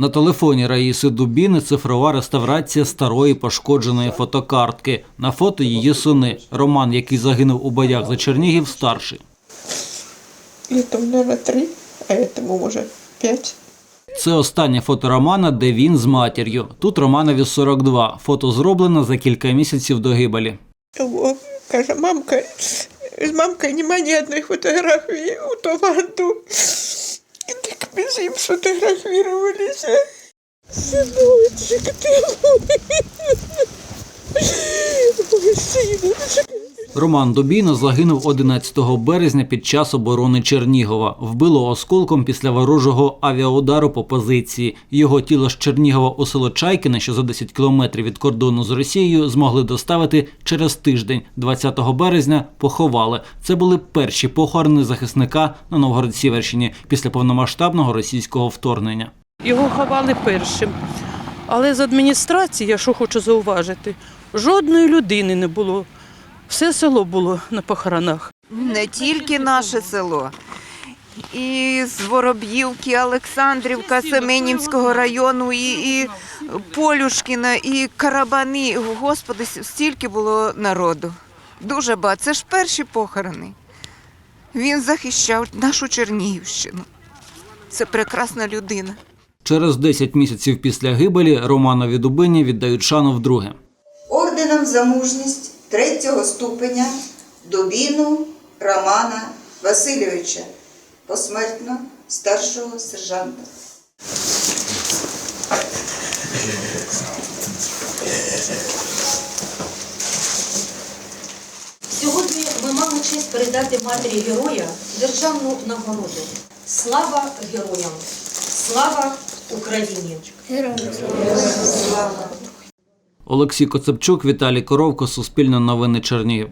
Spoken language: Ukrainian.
На телефоні Раїси Дубіни цифрова реставрація старої пошкодженої фотокартки. На фото її сини. Роман, який загинув у боях за Чернігів, старший. Этому, наверное, три, а этому уже пять. Це останнє фото Романа, де він з матір'ю. Тут Романові 42. Фото зроблено за кілька місяців до гибелі. О, каже, мамка, з мамкою нема ні одної фотографії у товарду. З ним. Синочек ти мой. Ой, синочек. Роман Дубіна загинув 11 березня під час оборони Чернігова. Вбило осколком після ворожого авіаудару по позиції. Його тіло з Чернігова у село Чайкине, що за 10 кілометрів від кордону з Росією, змогли доставити через тиждень. 20 березня поховали. Це були перші похорони захисника на Новгород-Сіверщині після повномасштабного російського вторгнення. Його ховали першим. Але з адміністрації, я що хочу зауважити, жодної людини не було. Все село було на похоронах. Не тільки наше село. І з Вороб'ївки, Олександрівка, Семенівського району, і, і Полюшкіна, і Карабани. Господи, стільки було народу. Дуже багато. Це ж перші похорони. Він захищав нашу Чернігівщину. Це прекрасна людина. Через 10 місяців після гибелі Романові Дубині віддають шану вдруге. орденом за мужність третього ступеня Дубіну Романа Васильовича, посмертно старшого сержанта. Сьогодні ми маємо честь передати матері героя державну нагороду. Слава героям! Слава Україні! Олексій Коцепчук, Віталій Коровко, Суспільне новини Чернігів.